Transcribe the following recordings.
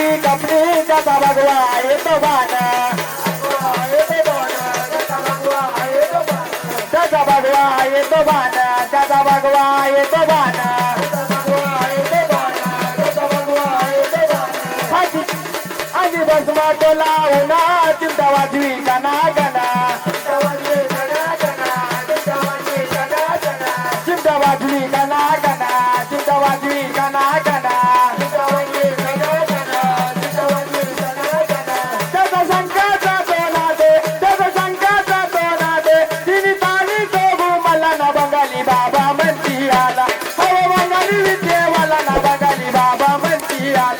कपडे कपडे जाता बघवा येतो बाना जाता बघवा येतो बाना जाता बघवा येतो बाना आजी बस माटोला उन्हा चिंता वाजवी का Yeah.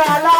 la la